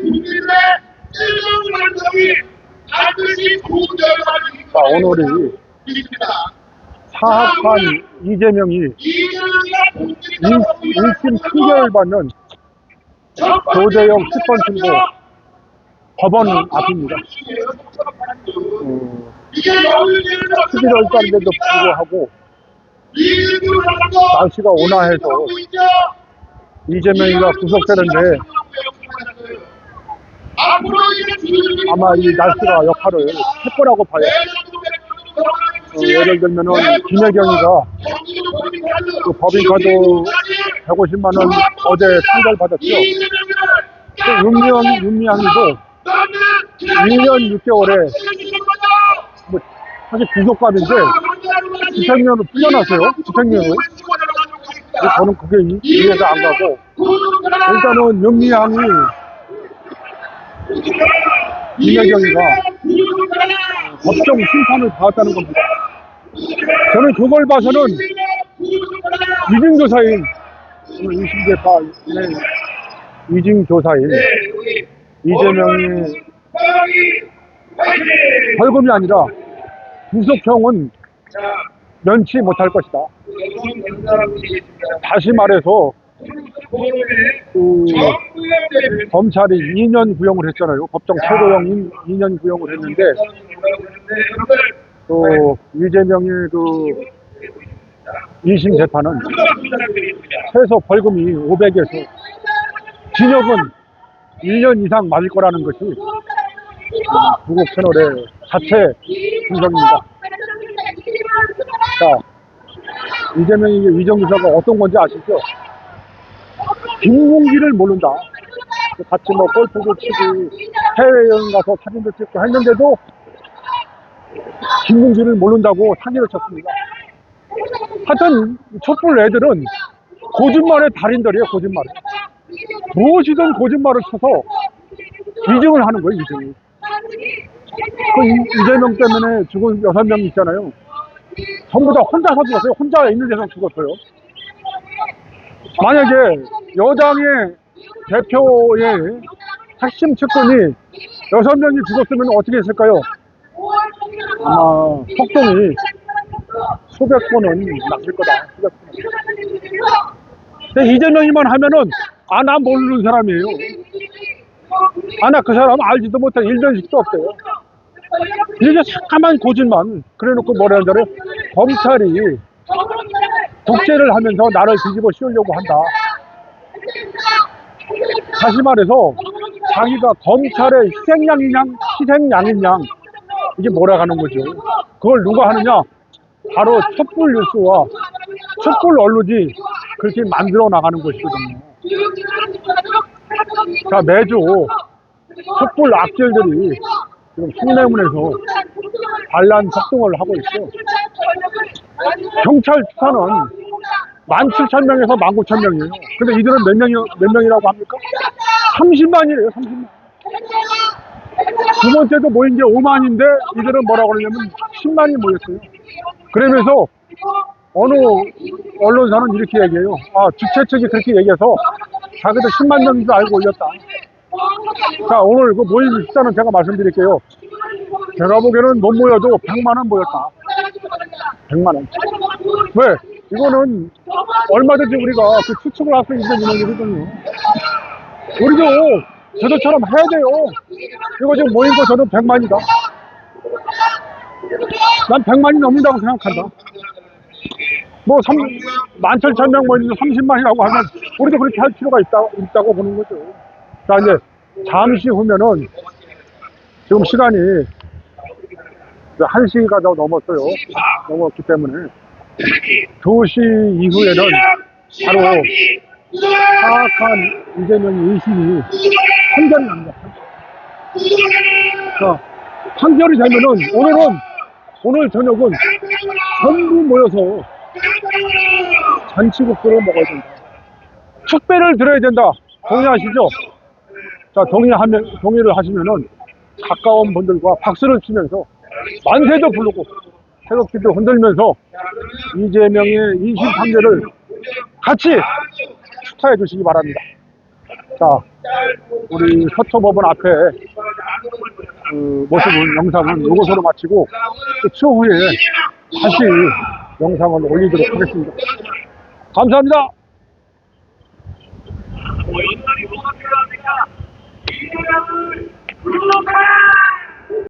국민의 반드시 자, 오늘이. 사학한 이재명이 이재명이가 국민의 1심 판결을 받는 조재영 특권 신고 법원 앞입니다. 음, 11월 달인데도 불구하고 날씨가 온화해서 이재명이가 구속되는데 아마 이 날씨가 역할을 할 거라고 봐요. 어, 예를 들면은 김혜경이가 그 법인카드 150만 원 어제 판결 받았죠. 또 윤미향, 윤미향이도 1년 6개월에 뭐 사실 구속감인데 집행유예로 풀려났어요. 집행유예로. 근데 저는 그게 이- 이해가 안 가고 일단은 윤미향이 김혜경이가 법정 심판을 받았다는 겁니다. 저는 그걸 봐서는 위증조사인 오늘 2심재판의 위증조사인 이재명이 벌금이 아니라 구속형은 면치 못할 것이다. 다시 말해서 그 검찰이 2년 구형을 했잖아요. 법정 최고형인 2년 구형을 했는데 또 이재명의 그 2심 재판은 최소 벌금이 500에서 징역은 1년 이상 맞을 거라는 것이 음, 부국 채널의 자체 분석입니다. 자, 이재명이 위정교사가 어떤 건지 아시죠? 김공기를 모른다. 같이 뭐 골프도 치고 해외여행 가서 사진도 찍고 했는데도 김공기를 모른다고 사기를 쳤습니다. 하여튼 촛불 애들은 거짓말의 달인들이에요, 거짓말. 무엇이든 거짓말을 쳐서 위증을 하는 거예요, 위증. 그 이- 이재명 때문에 죽은 여섯 명 있잖아요. 전부 다 혼자서 죽었어요. 혼자 있는 데서 죽었어요. 만약에 여당의 대표의 핵심 측근이 여섯 명이 죽었으면 어떻게 했을까요? 아마 폭동이 수백 번은 났을 거다. 근데 이재명이만 하면은 아, 나 모르는 사람이에요. 아, 나 그 사람 알지도 못해. 일면식도 없대요. 이게 잠깐만 거짓말. 그래 놓고 뭐라 하잖아요. 검찰이 독재를 하면서 나를 뒤집어 씌우려고 한다. 다시 말해서 자기가 검찰의 희생양이냐, 희생양이냐 이게 몰아가는 거죠. 그걸 누가 하느냐? 바로 촛불 뉴스와 촛불 언론이 그렇게 만들어 나가는 것이거든요. 자, 매주 촛불 악질들이 지금 성내문에서 반란 폭동을 하고 있죠. 경찰 수사는 17,000명에서 19,000명이에요. 근데 이들은 몇 명이, 몇 명이라고 합니까? 30만이래요, 30만. 두 번째도 모인 게 5만인데 이들은 뭐라고 그러냐면 10만이 모였어요. 그러면서 어느 언론사는 이렇게 얘기해요. 아, 주최 측이 그렇게 얘기해서 자기도 10만 명인 줄 알고 올렸다. 자, 오늘 그 모임 숫자는 제가 말씀드릴게요. 제가 보기에는 못 모여도 100만 원 모였다. 100만 원. 왜? 이거는 얼마든지 우리가 그 추측을 할 수 있는 인원이거든요. 우리도 저도처럼 해야 돼요. 이거 지금 모인 거 저는 100만이다. 난 100만이 넘는다고 생각한다. 뭐 3, 17,000명 모이는데 30만이라고 하면 우리도 그렇게 할 필요가 있다, 있다고 보는 거죠. 자, 이제 잠시 후면은 지금 시간이 1시가 더 넘었어요. 넘었기 때문에 2시 이후에는 바로 사악한 이재명의 2심이 판결이 납니다. 자, 판결이 되면은 오늘은 오늘 저녁은 전부 모여서 잔치국수를 먹어야 된다. 축배를 들어야 된다. 동의하시죠? 자, 동의하면, 동의를 하시면은 가까운 분들과 박수를 치면서 만세도 부르고 태극기도 흔들면서 이재명의 2심 판결을 같이 축하해 주시기 바랍니다. 자, 우리 서초법원 앞에 그 모습은 영상은 이것으로 마치고 또 추후에 다시 영상을 올리도록 하겠습니다. 감사합니다. 뭐 연말이 뭐가 필요합니까? 이재명을 불러라!